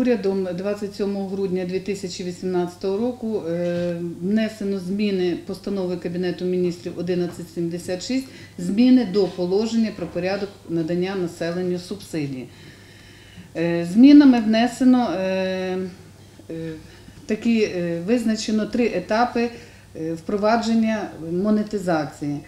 Урядом 27 грудня 2018 року е, внесено зміни постанови Кабінету міністрів 1176, зміни до положення про порядок надання населенню субсидій. Е, Змінами внесено е, такі визначено три етапи впровадження монетизації.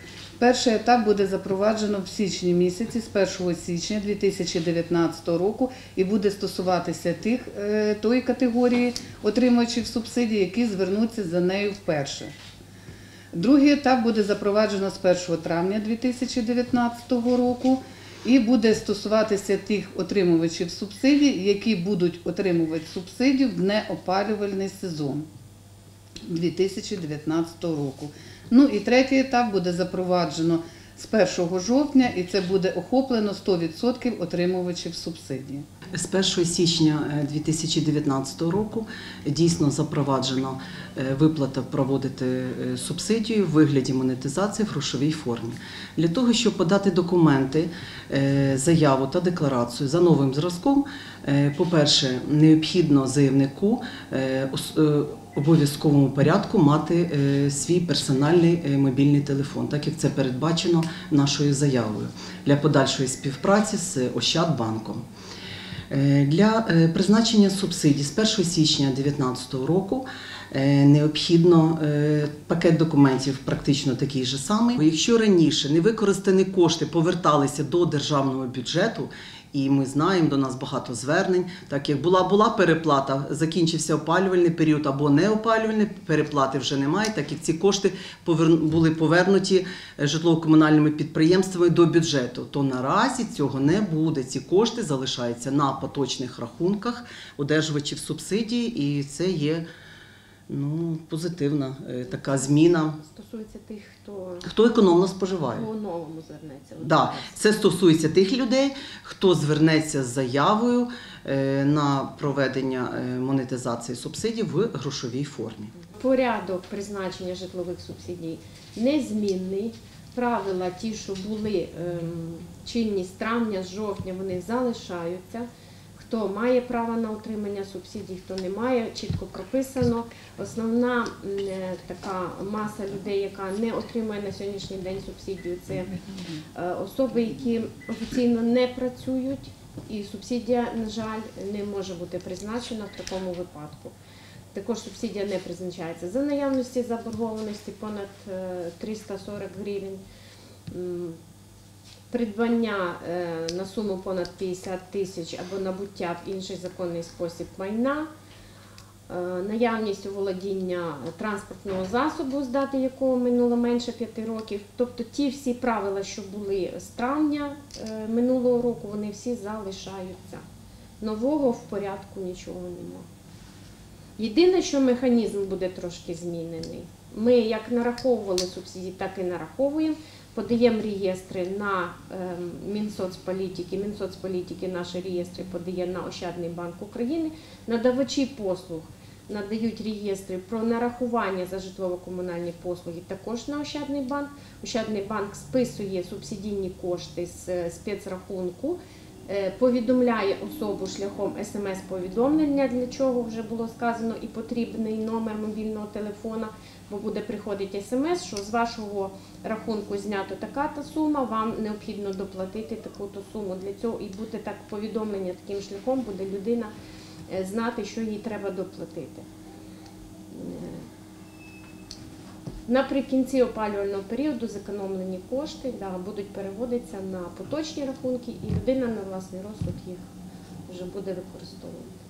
Перший етап буде запроваджено в січні місяці з 1 січня 2019 року і буде стосуватися тих е, тої категорії отримувачів субсидій, які звернуться за нею вперше. Другий етап буде запроваджено з 1 травня 2019 року і буде стосуватися тих отримувачів субсидій, які будуть отримувати субсидію в неопалювальний сезон 2019 року. Ну і третій етап буде запроваджено з 1 жовтня, і це буде охоплено 100% отримувачів субсидії. З 1 січня е, 2019 року дійсно запроваджено е, виплата проводити е, субсидію в вигляді монетизації в грошовій формі. Для того, щоб подати документи, е, заяву та декларацію за новим зразком, е, по-перше, необхідно заявнику е, е, обов'язковому порядку мати е, свій персональний е, мобільний телефон, так як це передбачено нашою заявою для подальшої співпраці з Ощадбанком. Е, Для е, призначення субсидій з 1 січня 2019 року е, необхідно е, пакет документів практично такий же самий. Якщо раніше невикористані кошти поверталися до державного бюджету, і ми знаємо, до нас багато звернень, так як була була переплата, закінчився опалювальний період або не опалювальний, переплати вже немає, так як ці кошти були повернуті е, житлово-комунальними підприємствами до бюджету. То наразі цього не буде. Ці кошти залишаються на поточних рахунках одержувачів субсидії, і це є ну, позитивна е, така зміна. Стосується тих, хто Хто економно споживає? по новому звернеться. Да, це стосується тих людей, хто звернеться з заявою е, на проведення е, монетизації субсидій в грошовій формі. Порядок призначення житлових субсидій незмінний. Правила ті, що були ем, чинні з травня, з жовтня, вони залишаються. Хто має право на отримання субсидій, хто не має, чітко прописано. Основна е, така маса людей, яка не отримує на сьогоднішній день субсидію, це е, особи, які офіційно не працюють, і субсидія, на жаль, не може бути призначена в такому випадку. Також субсидія не призначається за наявності заборгованості понад е, 340 гривень. Придбання е, на суму понад 50 тисяч або набуття в інший законний спосіб майна, е, наявність у володіння транспортного засобу, з дати якого минуло менше 5 років. Тобто ті всі правила, що були з травня е, минулого року, вони всі залишаються. Нового в порядку нічого немає. Єдине, що механізм буде трошки змінений. Ми як нараховували субсидії, так і нараховуємо. Подаємо реєстри на ем, Мінсоцполітики. Мінсоцполітики наші реєстри подає на Ощадний банк України. Надавачі послуг надають реєстри про нарахування за житлово-комунальні послуги також на Ощадний банк. Ощадний банк списує субсидійні кошти з е, спецрахунку, повідомляє особу шляхом смс-повідомлення, для чого вже було сказано, і потрібний номер мобільного телефона, бо буде приходити смс, що з вашого рахунку знято така-та сума, вам необхідно доплатити таку-то суму. Для цього і буде так повідомлення таким шляхом, буде людина е, знати, що їй треба доплатити. Наприкінці опалювального періоду зекономлені кошти да, будуть переводитися на поточні рахунки, і людина на власний розсуд їх вже буде використовувати.